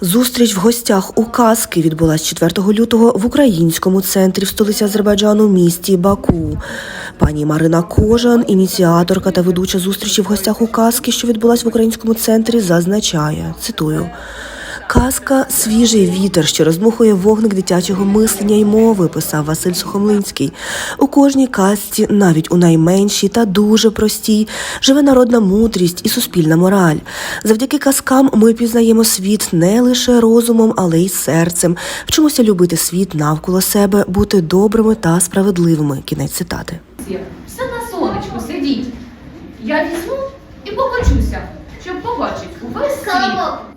Зустріч в гостях у казки відбулась 4 лютого в українському центрі в столиці Азербайджану місті Баку. Пані Марина Кожан, ініціаторка та ведуча зустрічі в гостях у казки, що відбулась в українському центрі, зазначає цитую. Казка свіжий вітер, що роздмухує вогник дитячого мислення й мови, писав Василь Сухомлинський. У кожній казці, навіть у найменшій та дуже простій, живе народна мудрість і суспільна мораль. Завдяки казкам ми пізнаємо світ не лише розумом, але й серцем. Вчимося любити світ навколо себе, бути добрими та справедливими. Кінець цитати. Все на сонечку сидіть. Я візьму і покачуся, щоб побачити увесь світ.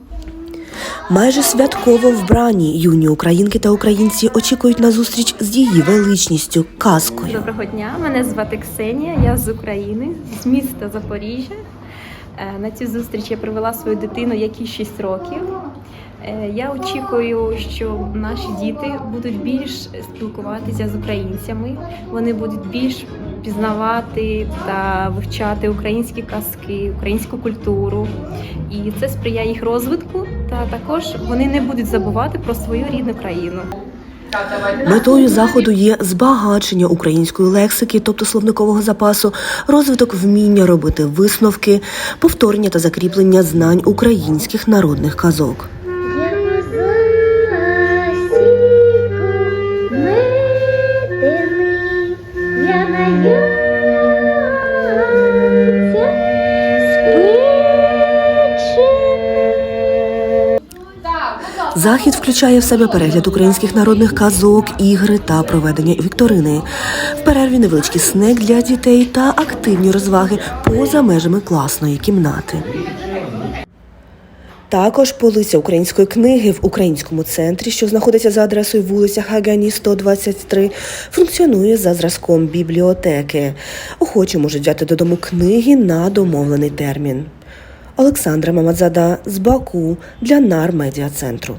Майже святково вбрані юні українки та українці очікують на зустріч з її величністю казкою. Доброго дня, мене звати Ксенія, я з України, з міста Запоріжжя. Е, На цю зустріч я привела свою дитину, якій 6 років. Е, Я очікую, що наші діти будуть більш спілкуватися з українцями, вони будуть більш пізнавати та вивчати українські казки, українську культуру. І це сприяє їх розвитку, та також вони не будуть забувати про свою рідну країну. Метою заходу є збагачення української лексики, тобто словникового запасу, розвиток вміння робити висновки, повторення та закріплення знань українських народних казок. Захід включає в себе перегляд українських народних казок, ігри та проведення вікторини. В перерві невеличкий снек для дітей та активні розваги поза межами класної кімнати. Також полиця української книги в українському центрі, що знаходиться за адресою вулиця Хагані 123, функціонує за зразком бібліотеки. Охочі можуть взяти додому книги на домовлений термін. Олександра Мамадзада з Баку для НАР Медіа Центру.